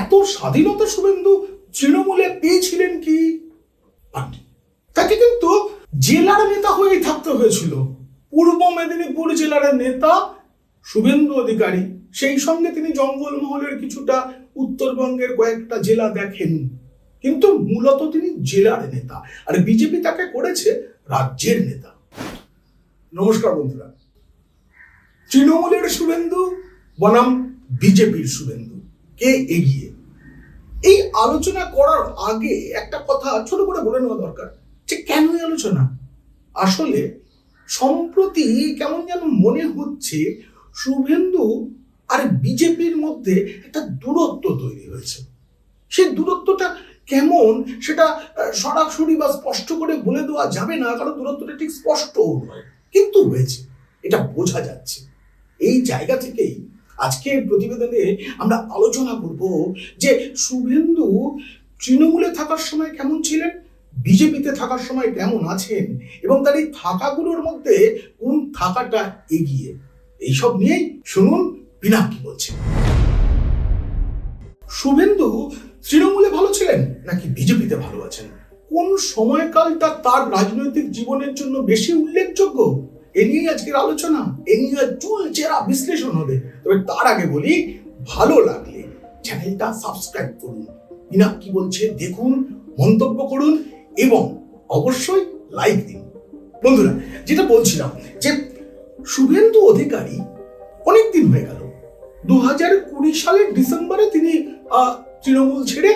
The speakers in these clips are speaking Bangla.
এত স্বাধীনতা শুভেন্দু তৃণমূলে পেয়েছিলেন কি? তাকে কিন্তু জেলার নেতা হয়েই থাকতে হয়েছিল। পূর্ব মেদিনীপুর জেলার নেতা শুভেন্দু অধিকারী। সেই সঙ্গে তিনি জঙ্গলমহলের কিছুটা উত্তরবঙ্গের কয়েকটা জেলা দেখেন। কিন্তু মূলত তিনি জেলার নেতা। আর বিজেপি তাকে করেছে রাজ্যের নেতা। নমস্কার বন্ধুরা। তৃণমূলের শুভেন্দু, বনাম বিজেপির শুভেন্দু। কে এগিয়ে? এই আলোচনা করার আগে একটা কথা ছোট করে বলে নেওয়া দরকার যে কেন এই আলোচনা? আসলে সম্প্রতি কেমন যেন মনে হচ্ছে শুভেন্দু আর বিজেপির মধ্যে একটা দূরত্ব তৈরি হয়েছে। সেই দূরত্বটা কেমন সেটা সরাসরি বা স্পষ্ট করে বলে দেওয়া যাবে না, কারণ দূরত্বটা ঠিক স্পষ্টও নয়, কিন্তু হয়েছে। এটা বোঝা যাচ্ছে। এই জায়গা থেকেই আজকের প্রতিবেদনে আমরা আলোচনা করব যে শুভেন্দু তৃণমূলে থাকার সময় কেমন ছিলেন? বিজেপিতে থাকার সময় কেমন আছেন? এবং তার এই থাকাগুলোর মধ্যে কোন থাকাটা এগিয়ে? এইসব নিয়েই শুনুন পিনাক কি বলছেন শুভেন্দু তৃণমূলে ভালো ছিলেন নাকি বিজেপিতে ভালো আছেন? কোন সময়কালটা তার রাজনৈতিক জীবনের জন্য বেশি উল্লেখযোগ্য? এ নিয়েই আজকের আলোচনা। এ নিয়ে চুল চেরা বিশ্লেষণ হবে। তবে তার আগে বলি, ভালো লাগলে চ্যানেলটা সাবস্ক্রাইব করুন। ইনা কি বলছে দেখুন, মন্তব্য করুন এবং অবশ্যই লাইক দিন। বন্ধুরা, যেটা বলছিলাম যে শুভেন্দু অধিকারী অনেক দিন হয়ে গেল। দু হাজার কুড়ি সালের ডিসেম্বরে তিনি তৃণমূল ছেড়ে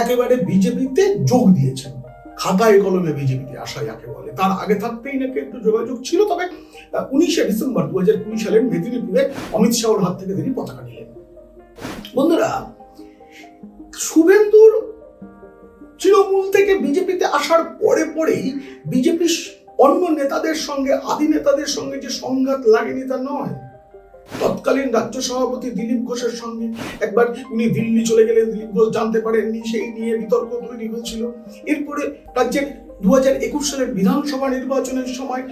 একেবারে বিজেপিতে যোগ দিয়েছেন। খাতায় কলমে বিজেপিতে আসা যাকে বলে। তার আগে থাকতেই নাকি একটু যোগাযোগ ছিল, তবে উনিশে ডিসেম্বর দু হাজার কুড়ি সালের মেদিনীপুরে অমিত শাহর হাত থেকে তিনি পতাকা নিলেন। বন্ধুরা, শুভেন্দুর তৃণমূল থেকে বিজেপিতে আসার পরে পরেই বিজেপি অন্য নেতাদের সঙ্গে, আদি নেতাদের সঙ্গে যে সংঘাত লাগেনি তা নয়। তৎকালীন রাজ্য সভাপতি দিলীপ ঘোষের সঙ্গে একবার উনি দিল্লি চলে গেলেন। দিলীপ ঘোষ জানতে পারেননি, সেই নিয়ে বিতর্ক তৈরি হয়েছিল। এরপরে রাজ্যের দু একুশ সালের বিধানসভা নির্বাচনের সময়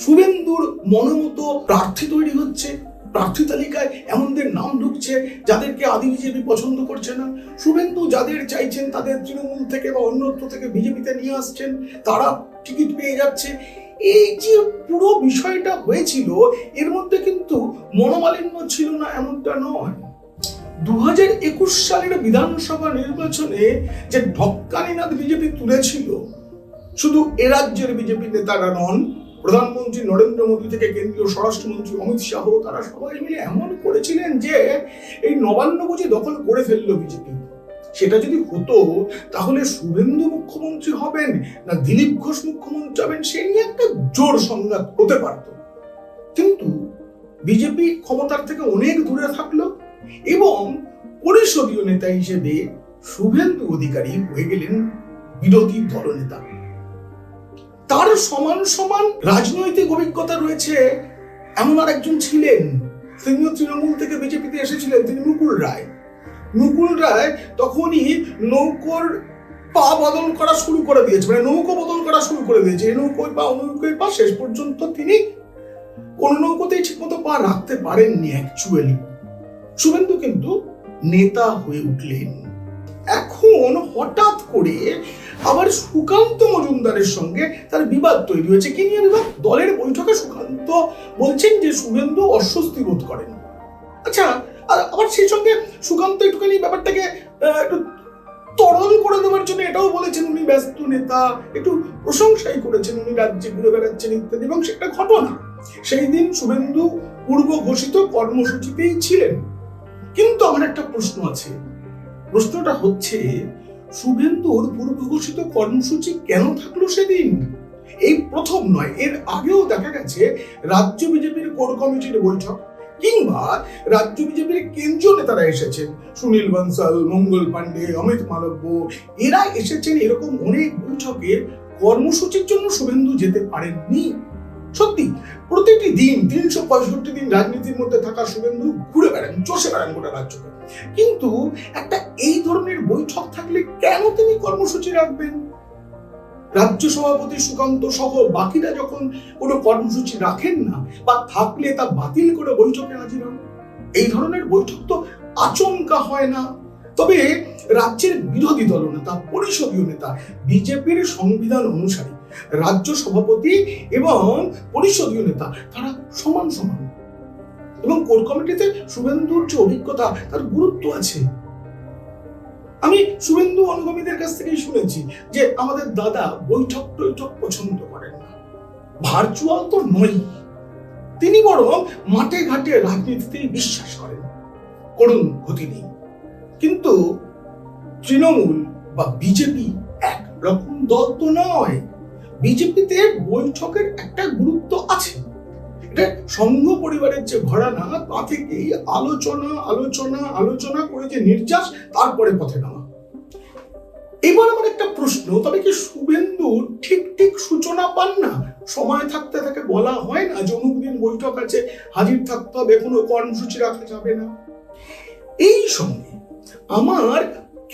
শুভেন্দুর মনোমতো প্রার্থী তৈরি হচ্ছে। প্রার্থী তালিকায় এমনদের নাম ঢুকছে যাদেরকে আদি বিজেপি পছন্দ করছে না। শুভেন্দু যাদের চাইছেন তাদের তৃণমূল থেকে বা অন্যত্র থেকে বিজেপিতে নিয়ে আসছেন, তারা টিকিট পেয়ে যাচ্ছে। এই যে পুরো বিষয়টা হয়েছিল, এর মধ্যে কিন্তু মনোমালিন্য ছিল না এমনটা নয়। দু হাজার একুশ সালের বিধানসভা নির্বাচনে যে ঢক্কানিনাথ বিজেপি তুলেছিল, শুধু এ রাজ্যের বিজেপি নেতারা নন, প্রধানমন্ত্রী নরেন্দ্র মোদী থেকে কেন্দ্রীয় স্বরাষ্ট্রমন্ত্রী অমিত শাহ, তারা সবাই মিলে এমন করেছিলেন যে এই নবান্ন বুঝি দখল করে ফেলল বিজেপি। সেটা যদি হতো, তাহলে শুভেন্দু মুখ্যমন্ত্রী হবেন না দিলীপ ঘোষ মুখ্যমন্ত্রী হবেন, সে নিয়ে একটা জোর সংঘাত হতে পারত। কিন্তু বিজেপি ক্ষমতার থেকে অনেক দূরে থাকল এবং পরিষদীয় নেতা হিসেবে শুভেন্দু অধিকারী হয়ে গেলেন বিরোধী দলনেতা। তার সমান সমান রাজনৈতিক অভিজ্ঞতা রয়েছে। এমন আর একজন ছিলেন, তিনিও তৃণমূল থেকে বিজেপিতে এসেছিলেন, তিনি মুকুল রায়। মুকুল রায় তখনই নৌকোর পা বদল করা শুরু করে দিয়েছে মানে নৌকো বদল করা শুরু করে দিয়েছে। এই নৌকোয় পা নৌকোয় পা শেষ পর্যন্ত তিনি কোন নৌকোতেই ঠিকমতো পা রাখতে পারেননি অ্যাকচুয়ালি শুভেন্দু কিন্তু নেতা হয়ে উঠলেন। এখন হঠাৎ করে আবার সুকান্ত মজুমদারের সঙ্গে তার বিবাদ তৈরি হয়েছে। কি নিয়ে বিবাদ? দলের বৈঠকে সুকান্ত বলছেন যে, শুভেন্দু অস্বস্তি বোধ করেন। আচ্ছা আর আবার সেই সঙ্গে সুকান্ত একটুখানি ব্যাপারটাকে একটু তরল করে দেওয়ার জন্য এটাও বলেছেন উনি ব্যস্ত নেতা, একটু প্রশংসাই করেছেন উনি রাজ্যে ঘুরে বেড়াচ্ছেন ইত্যাদি, এবং সেটা ঘটনা। সেই দিন শুভেন্দু পূর্ব ঘোষিত কর্মসূচিতেই ছিলেন। কিন্তু আমার একটা প্রশ্ন আছে। প্রশ্নটা হচ্ছে, শুভেন্দুর পূর্ব ঘোষিত কর্মসূচি কেন থাকল সেদিন? এই প্রথম নয়, এর আগেও দেখা গেছে, রাজ্য বিজেপির কোর কমিটির বৈঠক। কিংবা রাজ্য বিজেপির কেন্দ্রীয় নেতারা এসেছেন। সুনীল বনসাল, মঙ্গল পান্ডে অমিত মালব্য এরা এসেছেন এরকম অনেক বৈঠকে কর্মসূচির জন্য শুভেন্দু যেতে পারেননি। সত্যি, প্রতিটি দিন তিনশো পঁয়ষট্টি দিন রাজনীতির মধ্যে থাকা শুভেন্দু ঘুরে বেড়ান, চষে বেড়ান গোটা রাজ্যকে। কিন্তু একটা এই ধরনের বৈঠক থাকলে কেন তিনি কর্মসূচি রাখবেন? রাজ্য সভাপতি সুকান্ত সহ বাকিরা যখন কোনো কর্মসূচি রাখেন না বা থাকলে তা বাতিল করে বৈঠকে হাজির হন, এই ধরনের বৈঠক তো আচমকা হয় না। তবে রাজ্যের বিরোধী দলনেতা পরিষদীয় নেতা, বিজেপির সংবিধান অনুসারে, রাজ্য সভাপতি এবং পরিষদীয় নেতা, তারা সমান সমান। এবং কোর কমিটিতে শুভেন্দুর যে অভিজ্ঞতা, তার গুরুত্ব আছে। আমি শুভেন্দু অনুগামীদের কাছ থেকেই শুনেছি যে আমাদের দাদা বৈঠক টৈঠক পছন্দ করেন না। ভার্চুয়াল তো নয় তিনি বরং মাঠে ঘাটে রাজনীতিতেই বিশ্বাস করেন। করুন ক্ষতি নেই। কিন্তু তৃণমূল বা বিজেপি এক রকম দল তো নয়। বিজেপিতে বৈঠকের একটা গুরুত্ব আছে। সংঘ পরিবারের যে ঘরানা, তা থেকেই আলোচনা আলোচনা আলোচনা করে যে নির্যাস, তারপরে পথে নামা। এবার আমার একটা প্রশ্ন, তবে কি শুভেন্দু ঠিক ঠিক সূচনা পান না? সময় থাকতে তাকে বলা হয় না যে অমুক দিন বৈঠক আছে, হাজির থাকতে হবে, কোনো কর্মসূচি রাখা যাবে না? এই সঙ্গে আমার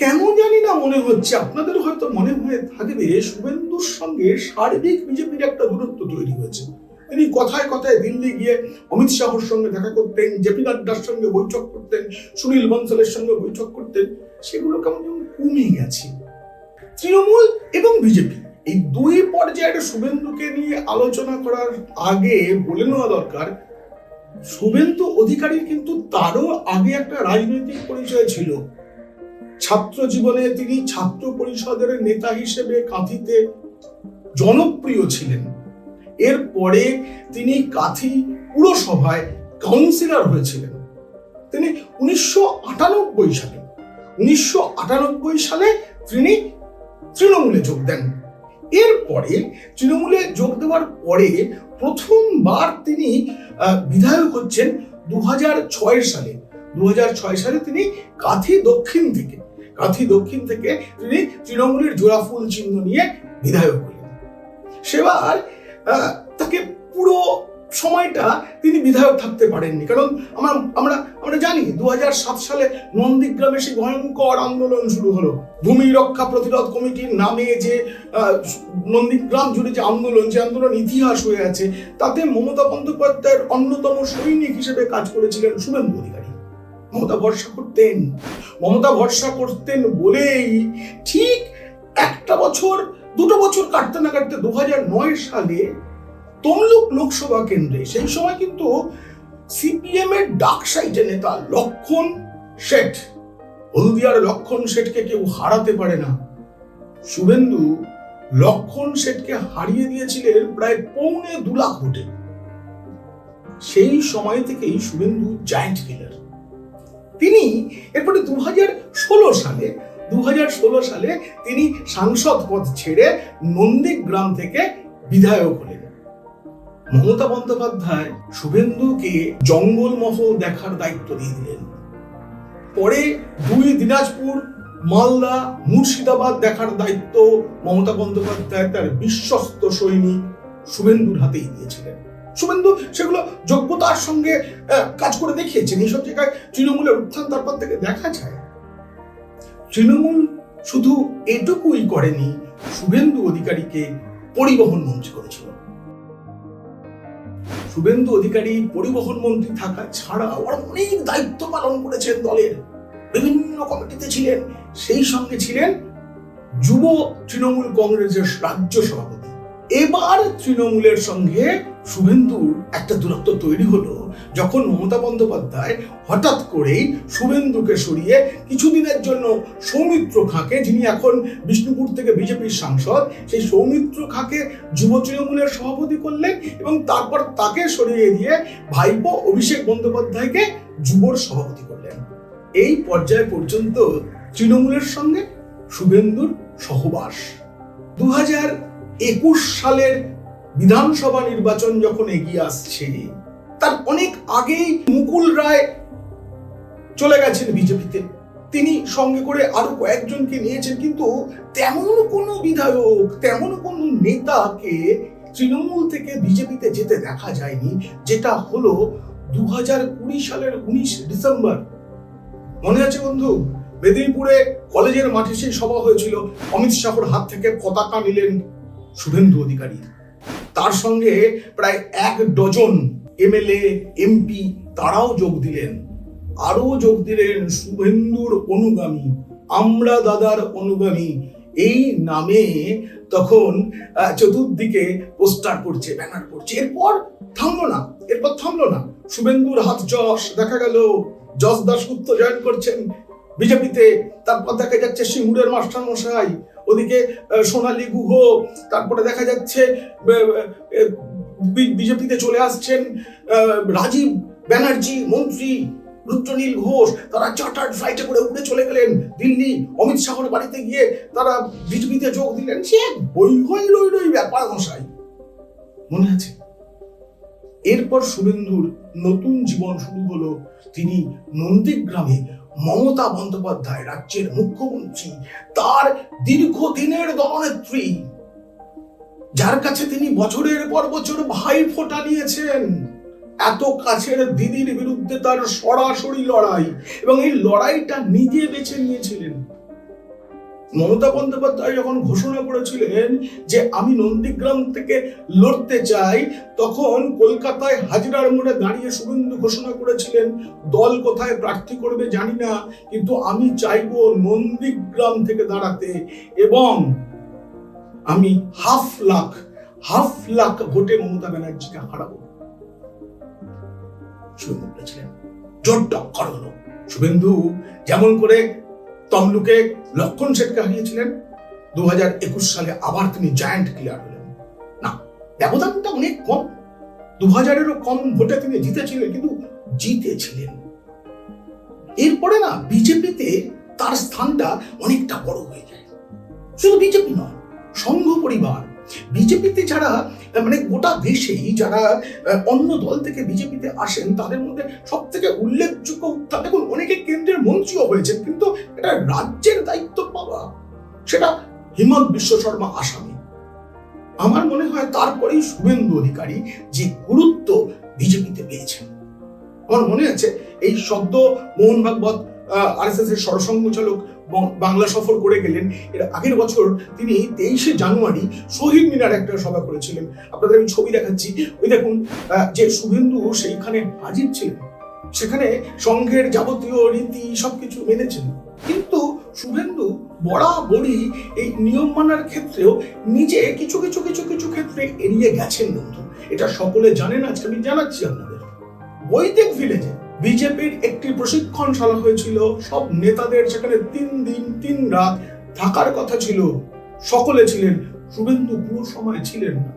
কেন জানি না মনে হচ্ছে, আপনাদের হয়তো মনে হয়ে থাকবে, শুভেন্দুর সঙ্গে সার্বিক বিজেপির একটা দূরত্ব তৈরি হয়েছে। তিনি কথায় কথায় দিল্লি গিয়ে অমিত শাহর সঙ্গে দেখা করতেন জেপি নাড্ডার সঙ্গে বৈঠক করতেন, সুনীল বনসলের সঙ্গে বৈঠক করতেন, সেগুলো কেমন যেমন কমে গেছে। তৃণমূল এবং বিজেপি, এই দুই পর্যায়ের শুভেন্দুকে নিয়ে আলোচনা করার আগে বলে নেওয়া দরকার, শুভেন্দু অধিকারীর কিন্তু তারও আগে একটা রাজনৈতিক পরিচয় ছিল। ছাত্র জীবনে তিনি ছাত্র পরিষদের নেতা হিসেবে কাঁথিতে জনপ্রিয় ছিলেন। এরপরে তিনি কাথি পুরসভায় কাউন্সিলর হয়েছিলেন। তিনি উনিশশো আটানব্বই সালে, উনিশশো আটানব্বই সালে তিনি তৃণমূলে যোগ দেন। এরপরে তৃণমূলে যোগ দেওয়ার পরে প্রথমবার তিনি বিধায়ক হচ্ছেন দু সালে। দু সালে তিনি কাথি দক্ষিণ থেকে, কাথি দক্ষিণ থেকে তিনি তৃণমূলের জোড়া ফুল চিহ্ন নিয়ে বিধায়ক হলেন। সেবার তাকে পুরো সময়টা তিনি বিধায়ক থাকতে পারেননি। কারণ আমরা আমরা আমরা জানি দু সালে নন্দীগ্রামে সেই ভয়ঙ্কর আন্দোলন শুরু হলো। ভূমি রক্ষা প্রতিরোধ কমিটির নামে যে নন্দীগ্রাম জুড়ে যে আন্দোলন যে আন্দোলন ইতিহাস হয়ে আছে, তাতে মমতা বন্দ্যোপাধ্যায়ের অন্যতম সৈনিক হিসেবে কাজ করেছিলেন শুভেন্দু অধিকারী। মমতা ভরসা করতেন। মমতা ভরসা করতেন বলেই ঠিক একটা বছর দুটো বছর কাটতে না কাটতে দু সালে তমলুক লোকসভা কেন্দ্রে, সেই সময় কিন্তু সিপিএম এর ডাক সাইটে নেতা লক্ষণ শেঠ, হলদিয়ার লক্ষণ শেঠকে কেউ হারাতে পারে না। শুভেন্দু লক্ষণ শেঠকে হারিয়ে দিয়েছিলেন প্রায় পৌনে দু লাখ ভোটে। সেই সময় থেকেই শুভেন্দু জায়ান্ট কিলার। তিনি এরপরে দু সালে দু হাজার ষোলো সালে তিনি সাংসদ পদ ছেড়ে নন্দীগ্রাম থেকে বিধায়ক হলেন। মমতা বন্দ্যোপাধ্যায় শুভেন্দুকে জঙ্গলমহল দেখার দায়িত্ব দিয়ে দিলেন। পরে দুই দিনাজপুর, মালদা, মুর্শিদাবাদ দেখার দায়িত্ব মমতা বন্দ্যোপাধ্যায়, তার বিশ্বস্ত সৈনিক শুভেন্দুর হাতেই দিয়েছিলেন। শুভেন্দু সেগুলো যোগ্যতার সঙ্গে কাজ করে দেখিয়েছেন। এইসব জায়গায় তৃণমূলের উত্থান তারপর থেকে দেখা যায়। তৃণমূল শুধু এটুকুই করেনি, শুভেন্দু অধিকারীকে পরিবহন মন্ত্রী করেছিল। শুভেন্দু অধিকারী পরিবহন মন্ত্রী থাকা ছাড়াও অনেক দায়িত্ব পালন করেছেন দলের। বিভিন্ন কমিটিতে ছিলেন, সেই সঙ্গে ছিলেন যুব তৃণমূল কংগ্রেসের রাজ্য সভাপতি। এবার তৃণমূলের সঙ্গে শুভেন্দুর একটা দূরত্ব তৈরি হলো যখন মমতা বন্দ্যোপাধ্যায় হঠাৎ করেই শুভেন্দুকে সরিয়ে কিছুদিনের জন্য সৌমিত্র খাঁকে, যিনি এখন বিষ্ণুপুর থেকে বিজেপির সাংসদ, সেই সৌমিত্র খাঁকে যুব তৃণমূলের সভাপতি করলেন এবং তারপর তাকে সরিয়ে দিয়ে ভাইপো অভিষেক বন্দ্যোপাধ্যায়কে যুবর সভাপতি করলেন। এই পর্যায় পর্যন্ত তৃণমূলের সঙ্গে শুভেন্দুর সহবাস। দু একুশ সালের বিধানসভা নির্বাচন যখন এগিয়ে আসছে, তার অনেক আগেই মুকুল রায় চলে গেছেন বিজেপিতে। তিনি সঙ্গে করে আরও কয়েকজনকে নিয়েছেন, কিন্তু তেমন কোনো বিধায়ক, তেমন কোনো নেতাকে তৃণমূল থেকে বিজেপিতে যেতে দেখা যায়নি, যেটা হলো দু কুড়ি সালের উনিশ ডিসেম্বর। মনে আছে বন্ধু? মেদিনীপুরে কলেজের মাঠে সেই সভা হয়েছিল। অমিত শাহর হাত থেকে পতাকা নিলেন শুভেন্দু অধিকারী। তার সঙ্গে প্রায় এক ডজন এমএলএ, এমপি তারাও যোগ দিলেন। আরও যোগ দিলেন শুভেন্দুর অনুগামী, আমরা দাদার অনুগামী। এই নামে তখন চতুর্দিকে পোস্টার করছে, ব্যানার করছে। এরপর থামলো না, এরপর থামলো না। শুভেন্দুর হাত যশ, দেখা গেল, যশ দাসগুপ্ত জয়েন করছেন। বিজেপিতে তারপর দেখা যাচ্ছে সিঙ্গুরের মাস্টার মশাই ওদিকে সোনালী গুহ, তারপরে দেখা যাচ্ছে বিজেপিতে চলে আসছেন রাজীব ব্যানার্জি, মন্ত্রী রুদ্রনীল ঘোষ, তারা চার্টার্ড ফ্লাইটে করে উড়ে চলে গেলেন দিল্লি। অমিত শাহর বাড়িতে গিয়ে তারা বিজেপিতে যোগ দিলেন। সে বই রই রই ব্যাপার মশাই, মনে আছে? এরপর শুভেন্দুর নতুন জীবন শুরু হলো তিনি নন্দীগ্রামে মমতা বন্দ্যোপাধ্যায়, রাজ্যের মুখ্যমন্ত্রী, তার দীর্ঘদিনের দলনেত্রী, যার কাছে তিনি বছরের পর বছর ভাই ফোটা নিয়েছেন এত কাছের দিদির বিরুদ্ধে তার সরাসরি লড়াই এবং এই লড়াইটা নিজে বেছে নিয়েছিলেন। মমতা বন্দ্যোপাধ্যায় যখন ঘোষণা করেছিলেন যে আমি নন্দীগ্রাম থেকে লড়তে চাই, তখন কলকাতায় হাজিরার মোড়ে দাঁড়িয়ে শুভেন্দু ঘোষণা করেছিলেন, দল কোথায় প্রার্থী করবে জানি না, কিন্তু আমি চাইব নন্দীগ্রাম থেকে দাঁড়াতে এবং আমি হাফ লাখ হাফ লাখ ভোটে মমতা ব্যানার্জিকে হারাবো। শুভেন্দু বলেছিলেন জোর টক্কর হলো। শুভেন্দু যেমন করে তমলুকে লক্ষণ শেঠকে হারিয়েছিলেন। দু হাজার একুশ সালে আবার তিনি জায়ান্ট ক্লিয়ার হলেন। না, ব্যবধানটা অনেক কম। দু হাজারেরও কম ভোটে তিনি জিতেছিলেন, কিন্তু জিতেছিলেন। এরপরে না, বিজেপিতে তার স্থানটা অনেকটা বড় হয়ে যায়। শুধু বিজেপি নয়, সংঘ পরিবার, বিজেপিতে যারা মানে গোটা দেশেই যারা অন্য দল থেকে বিজেপিতে আসেন, তাদের মধ্যে সব থেকে উল্লেখযোগ্য উত্থান দেখুন, অনেকে কেন্দ্রের মন্ত্রীও হয়েছেন, কিন্তু এটা রাজ্যের দায়িত্ব পাওয়া, সেটা হিমন্ত বিশ্ব শর্মা আসামি। আমার মনে হয় তারপরেই শুভেন্দু অধিকারী যে গুরুত্ব বিজেপিতে পেয়েছেন। আমার মনে আছে, এই শব্দ মোহন ভাগবত আর এস এস এর সরসংঘচালক বাংলা সফর করে গেলেন। এর আগের বছর তিনি তেইশে জানুয়ারি শহীদ মিনার একটা সভা করেছিলেন। আপনাদের আমি ছবি দেখাচ্ছি। ওই দেখুন যে শুভেন্দু সেইখানে হাজির ছিলেন। সেখানে সংঘের যাবতীয় রীতি সবকিছু মেনেছেন। কিন্তু শুভেন্দু বরাবরই এই নিয়ম মানার ক্ষেত্রেও নিজে কিছু কিছু কিছু কিছু ক্ষেত্রে এড়িয়ে গেছেন বন্ধু। এটা সকলে জানেন, আজকে আমি জানাচ্ছি আপনাদের। বৈদিক ভিলেজে বিজেপির একটি প্রশিক্ষণশালা হয়েছিল। সব নেতাদের সেখানে তিন দিন, তিন রাত থাকার কথা ছিল। সকলে ছিলেন। শুভেন্দু পুরো সময় ছিলেন না।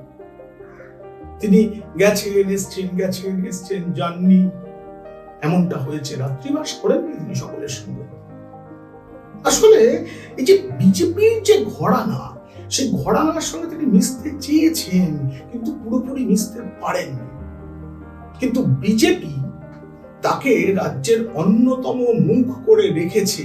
তিনি গেছেন, এসছেন গেছেন, এসছেন, যাননি। এমনটা হয়েছে। রাত্রিবাস করেন তিনি সকলের সঙ্গে। আসলে এই যে বিজেপির যে ঘরানা, সেই ঘরানার সঙ্গে তিনি মিশতে চেয়েছেন, কিন্তু পুরোপুরি মিশতে পারেননি। কিন্তু বিজেপি তাকে রাজ্যের অন্যতম মুখ করে রেখেছে।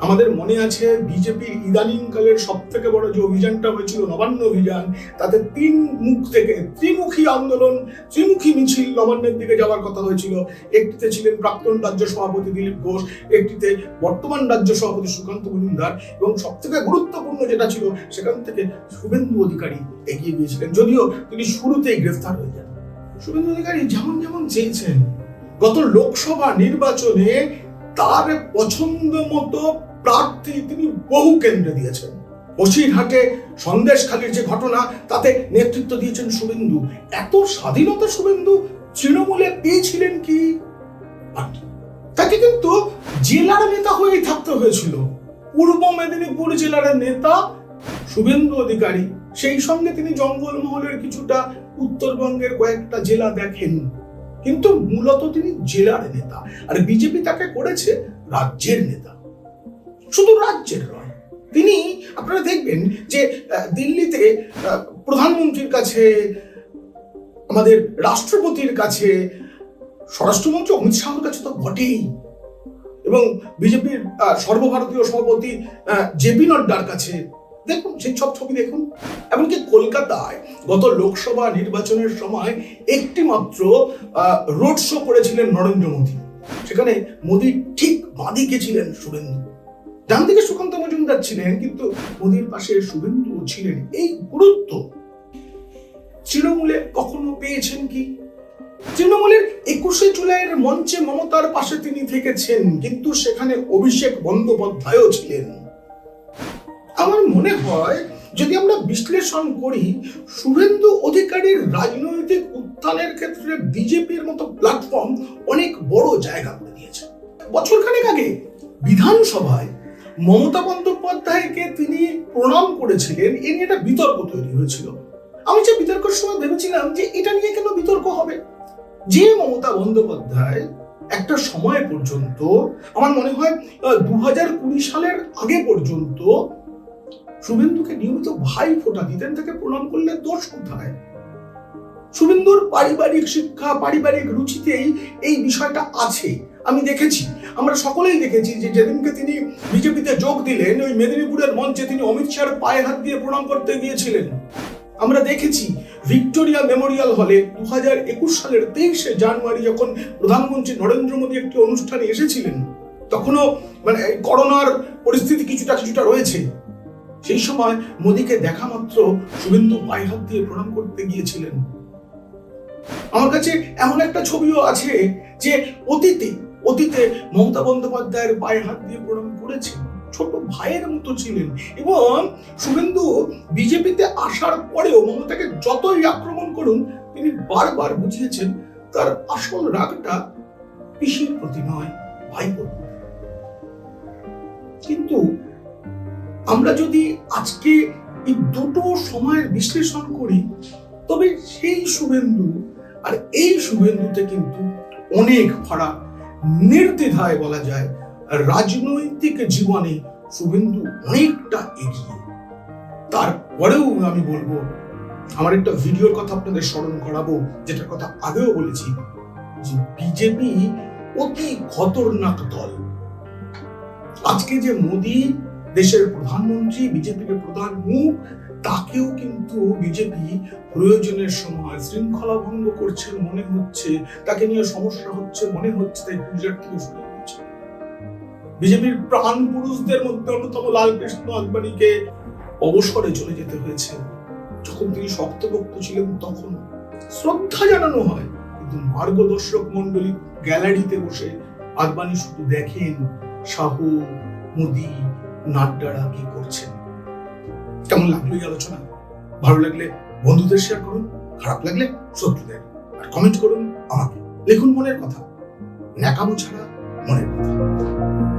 আমাদের মনে আছে, বিজেপির ইদানিংকালের সব থেকে বড় যে অভিযানটা হয়েছিল, নবান্ন অভিযান, তাতে তিন মুখ থেকে ত্রিমুখী আন্দোলন, ত্রিমুখী মিছিল নবান্নের দিকে যাওয়ার কথা হয়েছিল। একটিতে ছিলেন প্রাক্তন রাজ্য সভাপতি দিলীপ ঘোষ, একটিতে বর্তমান রাজ্য সভাপতি সুকান্ত মজুমদার এবং সব থেকে গুরুত্বপূর্ণ যেটা ছিল, সেখান থেকে শুভেন্দু অধিকারী এগিয়ে গিয়েছিলেন। যদিও তিনি শুরুতেই গ্রেফতার হয়ে যান। শুভেন্দু অধিকারী যেমন যেমন চেয়েছেন গত লোকসভা নির্বাচনে তার পছন্দ মতো প্রার্থী তিনি বহু কেন্দ্রে দিয়েছেন। বসিরহাটে সন্দেশখালীর যে ঘটনা, তাতে নেতৃত্ব দিয়েছেন শুভেন্দু। এত স্বাধীনতা শুভেন্দু তৃণমূলে পেয়েছিলেন কি। তাকে কিন্তু জেলার নেতা হয়েই থাকতে হয়েছিল। পূর্ব মেদিনীপুর জেলার নেতা শুভেন্দু অধিকারী, সেই সঙ্গে তিনি জঙ্গলমহলের কিছুটা উত্তরবঙ্গের কয়েকটা জেলা দেখেন। কিন্তু মূলত তিনি জেলার নেতা, আর বিজেপি তাকে করেছে রাজ্যের নেতা। শুধু রাজ্যের নয়, তিনি, আপনারা দেখবেন যে দিল্লিতে প্রধানমন্ত্রীর কাছে, আমাদের রাষ্ট্রপতির কাছে, স্বরাষ্ট্রমন্ত্রী অমিত শাহর কাছে তো বটেই। এবং বিজেপির সর্বভারতীয় সভাপতি জেপি নড্ডার কাছে দেখুন, সেই সব ছবি দেখুন। এমনকি কলকাতায় গত লোকসভা নির্বাচনের সময় একটি মাত্র রোড শো করেছিলেন নরেন্দ্র মোদী। সেখানে মোদী ঠিক বাঁদিকে ছিলেন শুভেন্দু ডান দিকে সুকান্ত মজুমদার ছিলেন, কিন্তু মোদীর পাশে শুভেন্দু ছিলেন। এই গুরুত্ব তৃণমূলে কখনো পেয়েছেন কি? তৃণমূলের একুশে জুলাইয়ের মঞ্চে মমতার পাশে তিনি থেকেছেন, কিন্তু সেখানে অভিষেক বন্দ্যোপাধ্যায়ও ছিলেন। আমার মনে হয় যদি আমরা বিশ্লেষণ করি শুভেন্দু অধিকারীর রাজনৈতিক উত্থানের ক্ষেত্রে বিজেপির মতো প্ল্যাটফর্ম অনেক বড় জায়গা করে দিয়েছে। বছরখানেক আগে বিধানসভায় মমতা বন্দ্যোপাধ্যায়কে তিনি প্রণাম করেছিলেন, এ নিয়ে একটা বিতর্ক তৈরি হয়েছিল। আমি যে বিতর্কের সময় ভেবেছিলাম যে এটা নিয়ে কেন বিতর্ক হবে? যে মমতা বন্দ্যোপাধ্যায় একটা সময় পর্যন্ত, আমার মনে হয় দু হাজার কুড়ি সালের আগে পর্যন্ত শুভেন্দুকে নিয়মিত ভাই ফোটা দিতেন, তাকে প্রণাম করলে দোষ কোথায়? শুভেন্দুর পারিবারিক শিক্ষা, পারিবারিক রুচিতেই এই বিষয়টা আছে। আমি দেখেছি, আমরা সকলেই দেখেছি যে যেদিনকে তিনি বিজেপিতে যোগ দিলেন, ওই মেদিনীপুরের মঞ্চে তিনি অমিত শাহর পায়ে হাত দিয়ে প্রণাম করতে গিয়েছিলেন। আমরা দেখেছি, ভিক্টোরিয়া মেমোরিয়াল হলে দু হাজার একুশ সালের তেইশে জানুয়ারি যখন প্রধানমন্ত্রী নরেন্দ্র মোদী একটি অনুষ্ঠানে এসেছিলেন, তখনও মানে করোনার পরিস্থিতি কিছুটা কিছুটা রয়েছে। সেই সময় মোদীকে দেখা মাত্র শুভেন্দু পায়ে হাত দিয়ে প্রণাম করতে গিয়েছিলেন। আমার কাছে এমন একটা ছবিও আছে যে অতীতে অতীতে মমতা বন্দ্যোপাধ্যায়ের পায়ে হাত দিয়ে প্রণাম করেছেন, ছোট ভাইয়ের মতো ছিলেন এবং শুভেন্দু বিজেপিতে আসার পরেও মমতাকে যতই আক্রমণ করুন, তিনি বারবার বুঝিয়েছেন তার আসল রাগটা পিসির প্রতি নয়, ভাইপোর কিন্তু আমরা যদি আজকে এই দুটো সময়ের বিশ্লেষণ করি, তবে সেই শুভেন্দু আর এই শুভেন্দুতে কিন্তু অনেক ফারাক। নির্দ্বিধায় বলা যায়, রাজনৈতিক জীবনে শুভেন্দু অনেকটা এগিয়ে। তারপরেও আমি বলব, আমার একটা ভিডিওর কথা আপনাদের স্মরণ করাবো, যেটার কথা আগেও বলেছি, যে বিজেপি অতি খতরনাক দল। আজকে যে মোদী দেশের প্রধানমন্ত্রী বিজেপির প্রধান মুখ, তাকেও কিন্তু বিজেপি প্রয়োজনের সময় শৃঙ্খলা ভঙ্গ করছে মনে হচ্ছে। তাকে নিয়ে সমস্যা হচ্ছে মনে হচ্ছে, তাই গুজরাট থেকে সরে গেছে বিজেপির প্রাণ পুরুষদের মধ্যে অন্যতম লালকৃষ্ণ আদবানিকে অবসরে চলে যেতে হয়েছে। যখন তিনি শক্তপক্ষ ছিলেন তখন শ্রদ্ধা জানানো হয়। কিন্তু মার্গদর্শক মন্ডলী গ্যালারিতে বসে আদবানি শুধু দেখেন শাহু, মোদি নাড্ডারা কি করছেন? কেমন লাগল এই আলোচনা? ভালো লাগলে বন্ধুদের শেয়ার করুন, খারাপ লাগলে শত্রুদের। আর কমেন্ট করুন আমাকে। লিখুন মনের কথা। ন্যাকামো ছাড়া মনের কথা।